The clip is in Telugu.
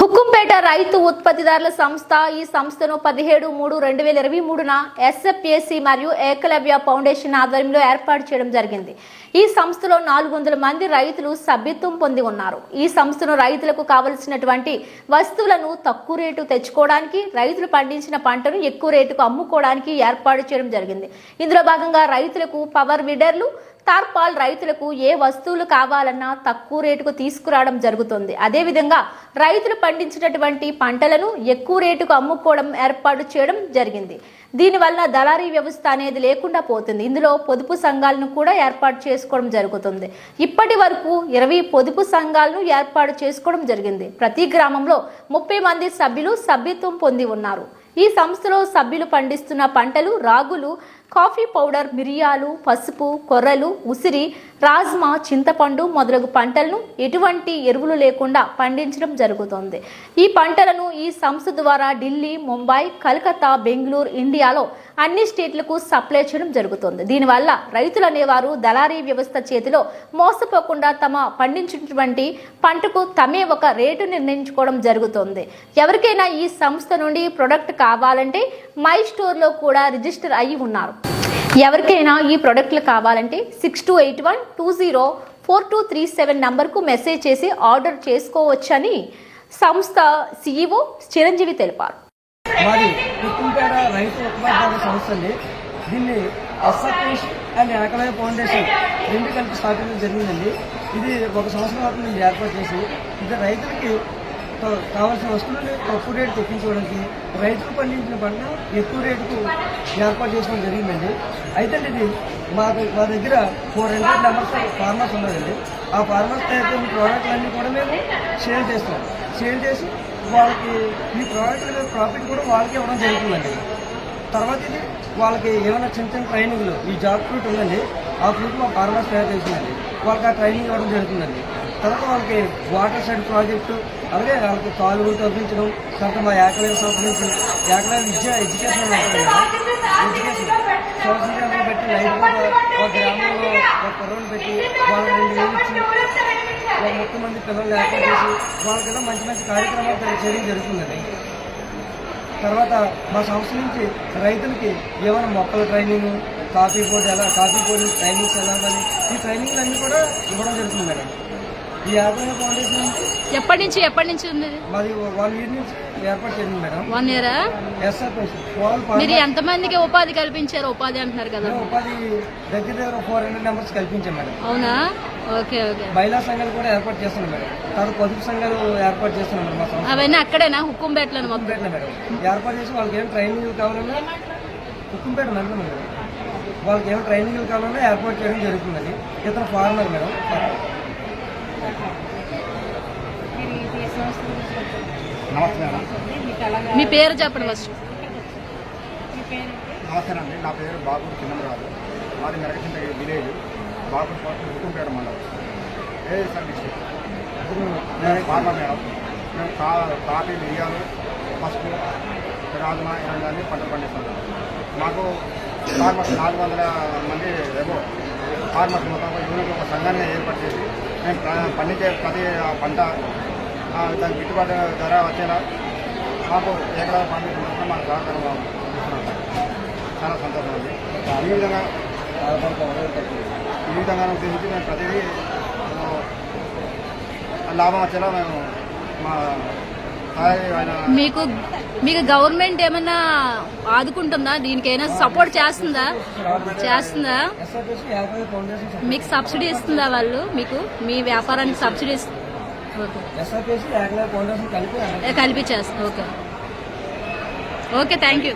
హుకుంపేట రైతు ఉత్పత్తిదారుల సంస్థ ఈ సంస్థను పదిహేడు మూడు రెండు వేల ఇరవై మూడున ఎస్ఎఫ్ఏసి మరియు ఏకలవ్య ఫౌండేషన్ ఆధ్వర్యంలో ఏర్పాటు చేయడం జరిగింది. ఈ సంస్థలో నాలుగు వందల మంది రైతులు సభ్యత్వం పొంది ఉన్నారు. ఈ సంస్థను రైతులకు కావలసినటువంటి వస్తువులను తక్కువ రేటు తెచ్చుకోవడానికి రైతులు పండించిన పంటను ఎక్కువ రేటుకు అమ్ముకోవడానికి ఏర్పాటు చేయడం జరిగింది. ఇందులో భాగంగా రైతులకు పవర్ విడర్లు తార్పాల్ రైతులకు ఏ వస్తువులు కావాలన్నా తక్కువ రేటుకు తీసుకురావడం జరుగుతుంది. అదేవిధంగా రైతులు పండించినటువంటి పంటలను ఎక్కువ రేటుకు అమ్ముకోవడం ఏర్పాటు చేయడం జరిగింది. దీనివల్ల దళారీ వ్యవస్థ అనేది లేకుండా పోతుంది. ఇందులో పొదుపు సంఘాలను కూడా ఏర్పాటు చేసుకోవడం జరుగుతుంది. ఇప్పటి వరకు ఇరవై పొదుపు సంఘాలను ఏర్పాటు చేసుకోవడం జరిగింది. ప్రతి గ్రామంలో ముప్పై మంది సభ్యులు సభ్యత్వం పొంది ఉన్నారు. ఈ సంస్థలో సభ్యులు పండిస్తున్న పంటలు రాగులు కాఫీ పౌడర్ మిరియాలు పసుపు కొర్రలు ఉసిరి రాజ్మా చింతపండు మొదలగు పంటలను ఎటువంటి ఎరువులు లేకుండా పండించడం జరుగుతుంది. ఈ పంటలను ఈ సంస్థ ద్వారా ఢిల్లీ ముంబై కలకత్తా బెంగళూరు ఇండియాలో అన్ని స్టేట్లకు సప్లై చేయడం జరుగుతుంది. దీనివల్ల రైతులు అనేవారు దళారీ వ్యవస్థ చేతిలో మోసపోకుండా తమ పండించినటువంటి పంటకు తమే ఒక రేటు నిర్ణయించుకోవడం జరుగుతుంది. ఎవరికైనా ఈ సంస్థ నుండి ప్రొడక్ట్ కావాలంటే మై స్టోర్లో కూడా రిజిస్టర్ అయ్యి ఉన్నారు. ఎవరికైనా ఈ ప్రొడక్ట్లు కావాలంటే six two eight one two zero four two three seven నంబర్కు మెసేజ్ చేసి ఆర్డర్ చేసుకోవచ్చని సంస్థ సీఈఓ చిరంజీవి తెలిపారు. మాది కుక్కుంపేట రైతు ఉత్పాదక సంస్థ అండి. దీన్ని ఎస్ఆర్ఎస్ అండ్ ఏకలవ్య ఫౌండేషన్ రెండు కలిపి స్థాపించడం జరిగిందండి. ఇది ఒక సంవత్సరం వరకు మేము ఏర్పాటు చేసి ఇది రైతులకి కావాల్సిన వస్తువులను తక్కువ రేటు తెప్పించుకోవడానికి రైతులు పండించిన పంట ఎక్కువ రేటుకు ఏర్పాటు చేసుకోవడం జరిగిందండి. అయితే ఇది మాకు మా దగ్గర ఫోర్ హండ్రెడ్ నెంబర్స్ ఫార్మర్స్ ఉన్నారండి. ఆ ఫార్మర్స్ తయారు చేసిన ప్రోడక్ట్లన్నీ కూడా మేము సేల్ చేస్తాం. సేల్ చేసి వాళ్ళకి ఈ ప్రోడక్ట్ మీద ప్రాఫిట్ కూడా వాళ్ళకి ఇవ్వడం జరుగుతుందండి. తర్వాత ఇది వాళ్ళకి ఏమైనా చిన్న చిన్న ట్రైనింగ్లు ఈ జాబ్ ఫ్రూట్ ఉందండి. ఆ ఫ్రూట్ మా ఫార్మర్స్ తయారు చేసిందండి వాళ్ళకి ఆ ట్రైనింగ్ ఇవ్వడం జరుగుతుందండి. తర్వాత వాళ్ళకి వాటర్ షెడ్ ప్రాజెక్టు అలాగే వాళ్ళకి కాలువలు తప్పించడం తర్వాత మా ఏకలైన సంబంధించి ఏకలైన విద్య ఎడ్యుకేషన్ కదా. ఎడ్యుకేషన్ సోషల్ సెంటర్ పెట్టి లైట్ కూడా గ్రామంలో ఒక కుర్రోని పెట్టి వాళ్ళకి రెండు వేలు ఇచ్చి మొత్తం మంది పిల్లలు ఏర్పాటు చేసి వాళ్ళకి మంచి మంచి కార్యక్రమాలు చేయడం జరుగుతుందండి. తర్వాత మా సంస్థ నుంచి రైతులకి ఏమైనా మొక్కల ట్రైనింగ్ కాఫీ బోర్డు ఎలా కాఫీ బోర్డు ట్రైనింగ్స్ ఎలా కానీ ఈ ట్రైనింగ్లన్నీ కూడా ఇవ్వడం జరుగుతుంది మేడం. ఈ ఫౌండేషన్ ఎప్పటి నుంచి ఎప్పటి నుంచి ఉంది? వన్ ఇయర్ నుంచి ఏర్పాటు చేసింది మేడం. వన్ ఇయరా? మీరు ఎంతమందికి ఉపాధి కల్పించారు? ఉపాధి అంటున్నారు కదా. ఉపాధి దగ్గర దగ్గర ఫోర్ హండ్రెడ్ నెంబర్స్ కల్పించాం మేడం. అవునా? Okay okay. మహిళా సంఘాలు కూడా ఏర్పాటు చేస్తున్నాం మేడం. తర్వాత పొదుపు సంఘాలు ఏర్పాటు చేస్తున్నాం మేడం అవన్నీ అక్కడేనా? హుక్కుంపేటలో మేడం. ఏర్పాటు చేసి వాళ్ళకి ఏం ట్రైనింగ్లు కావాలన్నా మేడం. వాళ్ళకి ఏం ట్రైనింగ్లు కావాలన్నా ఏర్పాటు చేయడం ఇతను ఫార్మర్ మేడం నమస్తే మేడం. మీ పేరు చెప్పండి ఫస్ట్ నమస్తే అండి. నా పేరు బాబు చిన్నమరాజు. మాది మెరగచింత విలేజ్. బాబు హుకుంపేట మండలం. ASR district farmer madam. మేము కా కాఫీ మిరియాలు పసుపు రాజమా ఇలాంటి పంటలు పండిస్తున్నాం మాకు ఫార్మర్స్ నాలుగు వందల మంది ఏమో ఫార్మర్స్ మొత్తం యూనిట్ ఒక సంఘాన్ని ఏర్పాటు చేసి మేము పండించే ప్రతి ఆ పంట ఆ, దాని గిట్టుబాటు ధర వచ్చేలా మాకు ఎక్కడ పండించిన మాకు సహకారం చాలా సంతోషం ఉంది ఈ విధంగా ఈ విధంగా ఉద్దేశించి మేము ప్రతిదీ లాభం వచ్చేలా మేము మా మీకు మీకు గవర్నమెంట్ ఏమైనా ఆదుకుంటుందా? దీనికైనా సపోర్ట్ చేస్తుందా? చేస్తుందా? మీకు సబ్సిడీ ఇస్తుందా వాళ్ళు? మీకు మీ వ్యాపారానికి సబ్సిడీ ఇస్తు- ఓకే ఎస్ఆర్ఎస్ యాభై ఫౌండేషన్ కలిపి కలిపి చేస్తుంది ఓకే. Okay thank you